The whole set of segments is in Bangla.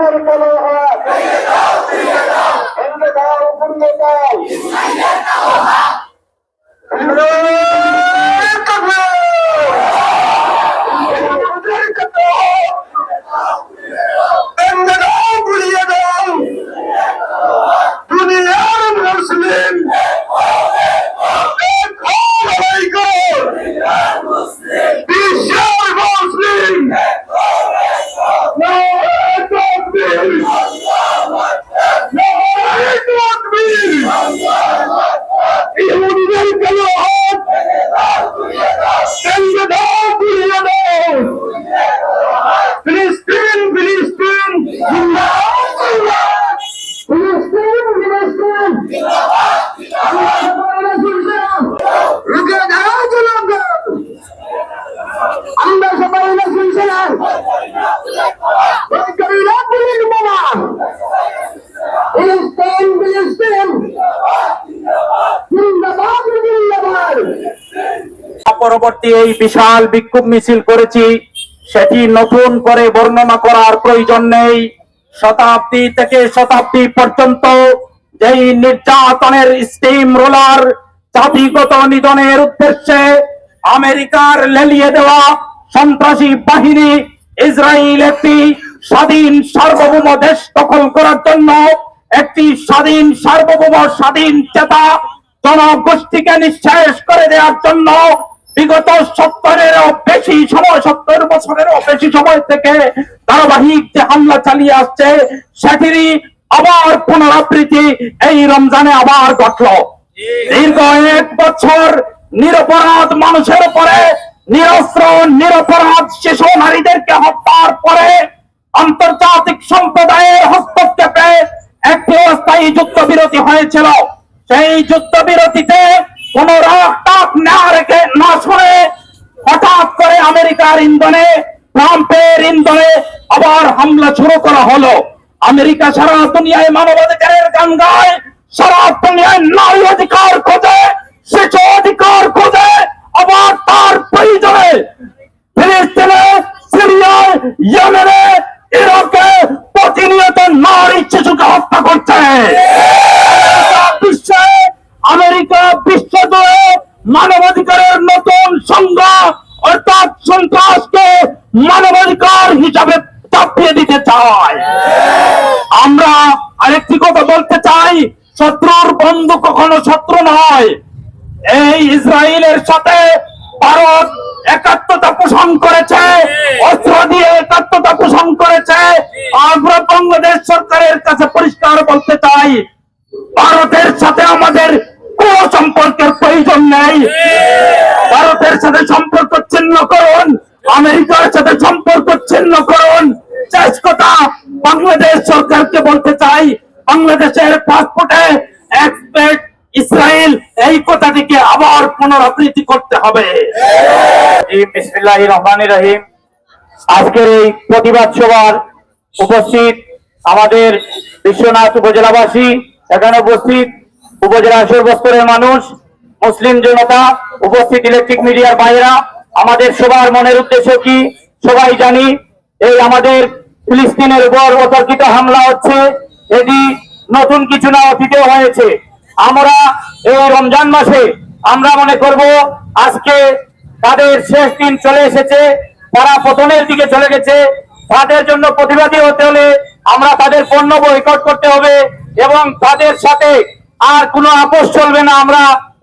ধর্মের কলহ ভেঙে দাও ভেঙে দাও। পরবর্তী এই বিশাল বিক্ষোভ মিছিল করেছি, সেটি নতুন করে বর্ণনা করার প্রয়োজন নেই। শতাব্দী থেকে শতাব্দী পর্যন্ত যেই নির্যাতনের স্টিম রোলার জাতিগত নিধনের উদ্দেশ্যে আমেরিকার লেলিয়ে দেওয়া সন্ত্রাসী বাহিনী ইসরায়েল একটি স্বাধীন সার্বভৌম দেশ দখল করার জন্য একটি স্বাধীন সার্বভৌম স্বাধীন চেতা জনগোষ্ঠীকে নিঃশেষ করে দেওয়ার জন্য বিগত সত্তরেরও বেশি সময়, সত্তর বছরেরও বেশি সময় থেকে ধারাবাহিক যে হামলা চালিয়ে আসছে, সেটিরই আবার পুনরাবৃত্তি এই রমজানে আবার ঘটলো। দীর্ঘ এক বছর নিরপরাধ মানুষের উপরে নিরস্ত্র, নিরপরাধ শিশু নারীদেরকে হত্যার পরে আন্তর্জাতিক সম্প্রদায়ের হস্তক্ষেপে একটি অস্থায়ী যুদ্ধবিরতি হয়েছিল। সেই যুদ্ধবিরতিতে কোন রাগ টাক না রেখে না শুনে হঠাৎ করে আমেরিকার ইন্ধনে, ট্রাম্পের ইন্ধনে আবার হামলা শুরু করা হলো। আমেরিকা সারা দুনিয়ায় মানবাধিকারের গান গায় সারা দুনিয়ায় নারী অধিকার খোঁজে, শিশু অধিকার খোঁজে, আবার তার প্রয়োজনে ফিলিস্তিনে, সিরিয়ায়, ইয়েমেনে, ইরাকে প্রতিনিয়ত নারী শিশুকে হত্যা করছে বিশ্বে আমেরিকা বিশ্ব জুড়ে মানবাধিকারের নতুন সংজ্ঞা অর্থাৎ সন্ত্রাসকে মানবাধিকার হিসাবে চাপিয়ে দিতে চায় আমরা আরেকটি কথা বলতে চাই শত্রুর বন্ধু কখনো শত্রু ইসরায়েলের সাথে ভারত একাত্মতা পোষণ করেছে, অস্ত্র দিয়ে একাত্মতা পোষণ করেছে। আমরা বাংলাদেশ সরকারের কাছে পরিষ্কার বলতে চাই, ভারতের সাথে আমাদের কোন সম্পর্কের প্রয়োজন নেই। ভারতের সাথে সম্পর্ক ছিন্ন করুন, আমেরিকার সাথে সম্পর্ক ছিন্ন করুন। শেষ কথা, বাংলাদেশ সরকারকে বলতে চাই, বাংলাদেশের পাসপোর্টে এক্সপেক্ট ইসরায়েল এই কথাটিকে আবার পুনরাবৃত্তি করতে হবে। রহিম। আজকের এই প্রতিবাদ সভার উপস্থিত আমাদের বিশ্বনাথ উপজেলাবাসী, এখানে উপস্থিত উপজেলা সর্বস্তরের মানুষ, মুসলিম জনতা, উপস্থিত ইলেকট্রিক মিডিয়ার বাইরা আমাদের সবার মনের উদ্দেশ্য কি? সবাই জানি এই আমাদের ফিলিস্তিনের উপর অতর্কিত হামলা হচ্ছে, এটি নতুন কিছু না, অতীতেও হয়েছে। আমরা এই রমজান মাসে আমরা মনে করব আজকে তাদের শেষ দিন চলে এসেছে। তারা পতনের দিকে চলে গেছে। তাদের জন্য প্রতিবাদী হতে হলে আমরা তাদের পণ্য বয়কট করতে হবে এবং তাদের সাথে আর কোনো আপোষ চলবে না আমরা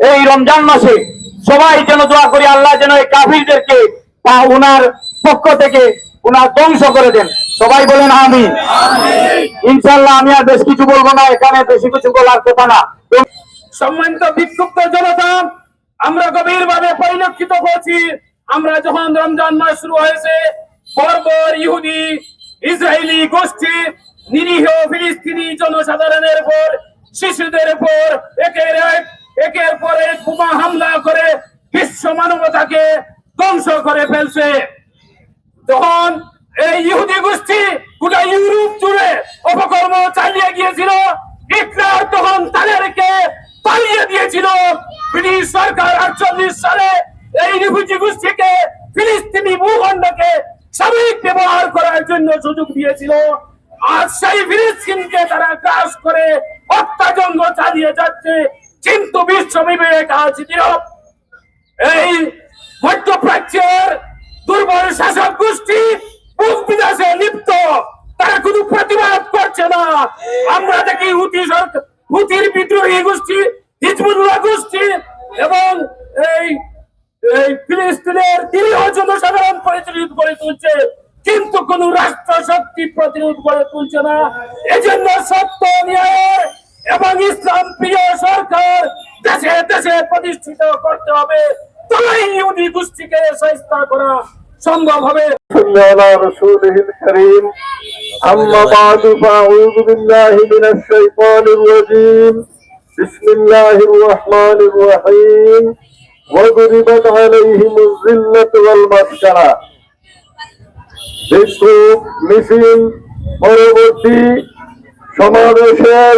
এই রমজান মাসে। সবাই যেন দোয়া করি আল্লাহ যেন এই কাফিরদেরকে তা উনার পক্ষ থেকে উনার ধ্বংস করে দেন। সবাই বলেন আমি ইনশাল্লাহ আমি আর বেশ কিছু বলব না এখানে বেশি কিছু বলার কথা না। সম্মানিত বিক্ষুব্ধ জনতা, আমরা গভীর ভাবে পরিলক্ষিত করছি আমরা যখন রমজান মাস শুরু হয়েছে, বর্বর ইহুদি ইসরায়েলি গোষ্ঠী, নিরীহ ফিলিস্তিনি জনসাধারণের উপর, শিশুদের উপর, একের এক, একের পর এক বোমা হামলা করে বিশ্ব মানবতাকে ধ্বংস করে ফেলছে। তখন এই ইহুদি গোষ্ঠী গোটা ইউরোপ জুড়ে অপকর্ম চালিয়ে গিয়েছিল হিটলার তখন তাদেরকে পালিয়ে দিয়েছিল ব্রিটিশ সরকার আটচল্লিশ সালে এই রিফিউজি গোষ্ঠীকে ফিলিস্তিনি ভূখণ্ডকে সাময়িক ব্যবহার করার জন্য সুযোগ দিয়েছিল আজ সেই ফিলিস্তিনকে তারা গ্রাস করে হত্যাযজ্ঞ চালিয়ে যাচ্ছে কিন্তু বিশ্ব তারা কোনো প্রতিবাদ করছে না। আমরা দেখি বিদ্রোহী গোষ্ঠী, হিজবুল্লাহ গোষ্ঠী এবং এই এই ফিলিস্তিনের নিরীহ জনসাধারণ প্রতিরোধ করে তুলছে। কিন্তু কোন রাষ্ট্র শক্তি প্রতিরোধ করে তুলছে না। এজন্য সত্য ন্যায় এবং ইসলাম প্রিয় সরকার দেশে দেশে প্রতিষ্ঠিত করতে হবে তবেই ইহুদি গোষ্ঠীকে সহিষ্কার করা সম্ভব হবে صلى على رسوله الكريم أما بعد فأعوذ بالله من الشيطان الرجيم بسم الله الرحمن الرحيم وضربت عليهم الذلة والمسكنة বিক্ষোভ মিছিল পরবর্তী সমাবেশের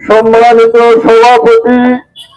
সম্মানিত সভাপতি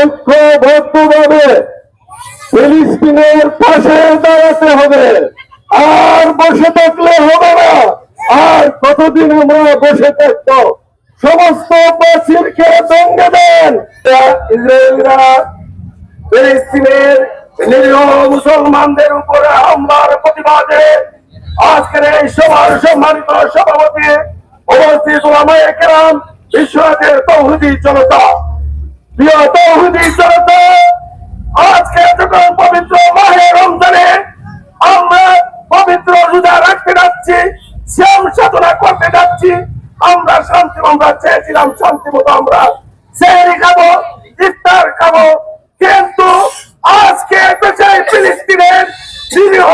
ঐক্যবদ্ধভাবে ফিলিস্তিনের পাশে দাঁড়াতে হবে। আর বসে থাকলে হবে না। আর কতদিন আমরা বসে থাকব? সমস্ত বাসিরকে দঙ্গে দেন। ইসরায়েলরা। ফিলিস্তিনের নিরীহ মুসলমানদের উপরে হামলার প্রতিবাদে আজকের এই সভার সম্মানিত সভাপতি উপস্থিত বিশ্বনাথের তৌহিদি জনতা। করতে যাচ্ছি, আমরা শান্তি আমরা চেয়েছিলাম, শান্তি মতো আমরা সেহরি খাব, ইফতার খাব। কিন্তু আজকে দেশে ফিলিস্তিনের নিরীহ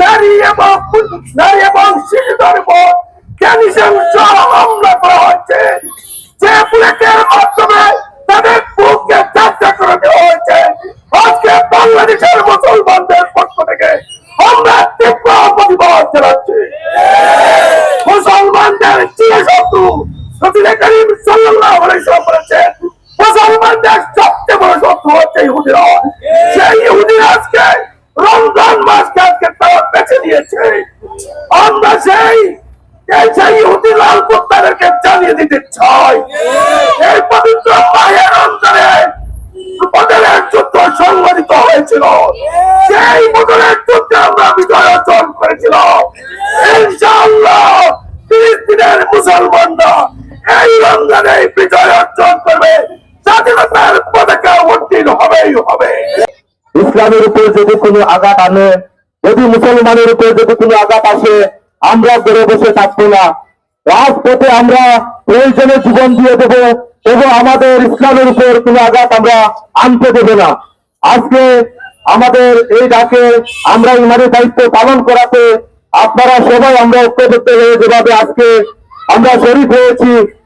নারী এবং নারী রসুল করিম সাল্লাল্লাহু আলাইহি ওয়াসাল্লাম বলেছেন মুসলমানদের সবচেয়ে বড় শত্রু হচ্ছে ইহুদিরা। সেই ইহুদিরা আজকে রমজান মাসকে আজকে তারা বেছে দিয়েছে আমরা সেই সেই ইহুদি লাল কুত্তাদেরকে জানিয়ে দিতে চাই। এই পবিত্র মায়ের রমজানে বদলের যুদ্ধ সংগঠিত হয়েছিল। সেই বদলের যুদ্ধে আমরা বিজয় অর্জন করেছিলাম। ইনশাআল্লাহ ফিলিস্তিনের মুসলমানরা এই রমজানে বিজয় অর্জন করবে। স্বাধীনতার পতাকা উত্তীর্ণ হবেই হবে। ইসলামের উপর যদি কোনো আঘাত আনে, যদি মুসলমানের উপর যদি কোনো আঘাত আসে, আমরা ঘরে বসে থাকব না। রাজপথে আমরা প্রয়োজনে জীবন দিয়ে দেব এবং আমাদের ইসলামের উপর কোনো আঘাত আমরা আনতে দেব না। আজকে আমাদের এই ডাকে আমরা ইমানের দায়িত্ব পালন করাতে আপনারা সবাই আমরা ঐক্যবদ্ধ হয়ে যেভাবে আজকে আমরা শরীফ হয়েছি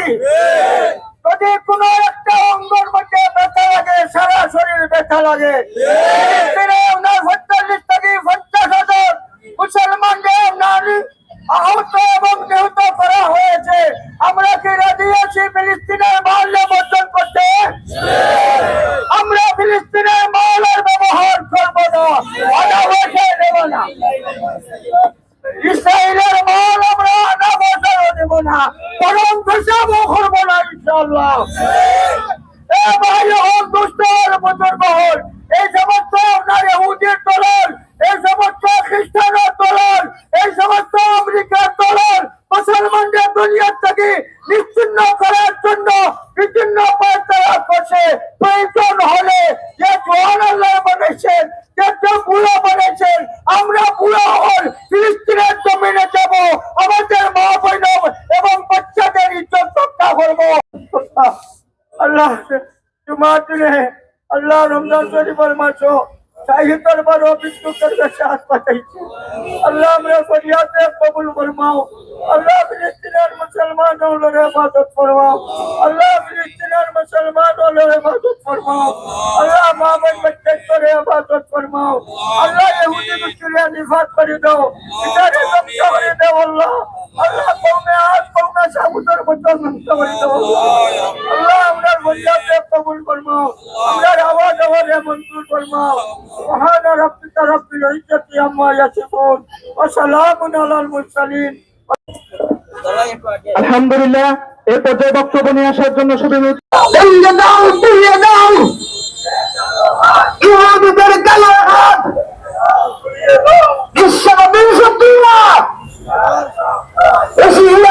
একটা যদি কোনো একটা অঙ্গের মধ্যে ব্যথা লাগে, সারা শরীর ব্যথা লাগে। মুসলমানদের নারী আহত এবং নিহত করা হয়েছে। আমরা কি রাজি আছি? ফিলিস্তিনের মাল্য বর্জন করতে আমরা ফিলিস্তিনের মালের ব্যবহার করব না অনাবশ্যে নেব না ইসরায়েলের মাল আমরা অনাবশ্যে দেব না বরং ফেসাবো করব না ইনশাল্লাহ এ ভাই হল দুষ্ট হল বুজুর্গ হল এই সমস্ত আপনার ইহুদির দলন এই সমস্ত খ্রিস্টানের দলন এই সমস্ত আমেরিকার দলন মুসলমানদের দুনিয়ার থেকে নিশ্চিন্ন করার জন্য বিভিন্ন পায়তারা করছে প্রয়োজন হলে যে জোয়ান আল্লাহ বানিয়েছেন যে যে বুড়ো বানিয়েছেন আমরা বুড়ো হল ফিলিস্তিনের জমিনে যাব আমাদের মা বৈন এবং বাচ্চাদের ইজ্জত রক্ষা করব আল্লাহ তোমার দিনে আল্লাহ রমজান শরীফের মাসও শাহিদ দরবার ও বিষ্ণুকের কাছে হাত পাঠাইছি আল্লাহ আমরা ফরিয়াদে কবুল ফরমাও আল্লাহ ফিলিস্তিনের মুসলমান হলোর হেফাজত ফরমাও আল্লাহ ফিলিস্তিনের মুসলমান হলোর হেফাজত ফরমাও আল্লাহ মামন বচ্চন করে হেফাজত ফরমাও আল্লাহ ইহুদি মুসলিয়া নিফাত করে দাও ইতারে ধ্বংস করে দাও আল্লাহ আল্লাহ কৌমে আজ কৌমে সামুদ্র বচন মুক্ত করে দাও। আল্লাহ আমরা বন্যাকে কবুল করব। আমরা আওয়াজ করব। মহান রব্বিক রব্বিল ইজ্জতি আম্মা ইয়াসিফুন। ওয়া সালামুন আলাল আলহামদুলিল্লাহ এ পর্যায়ে বক্তব্য নিয়ে আসার জন্য শুভেচ্ছা। দাও 我是了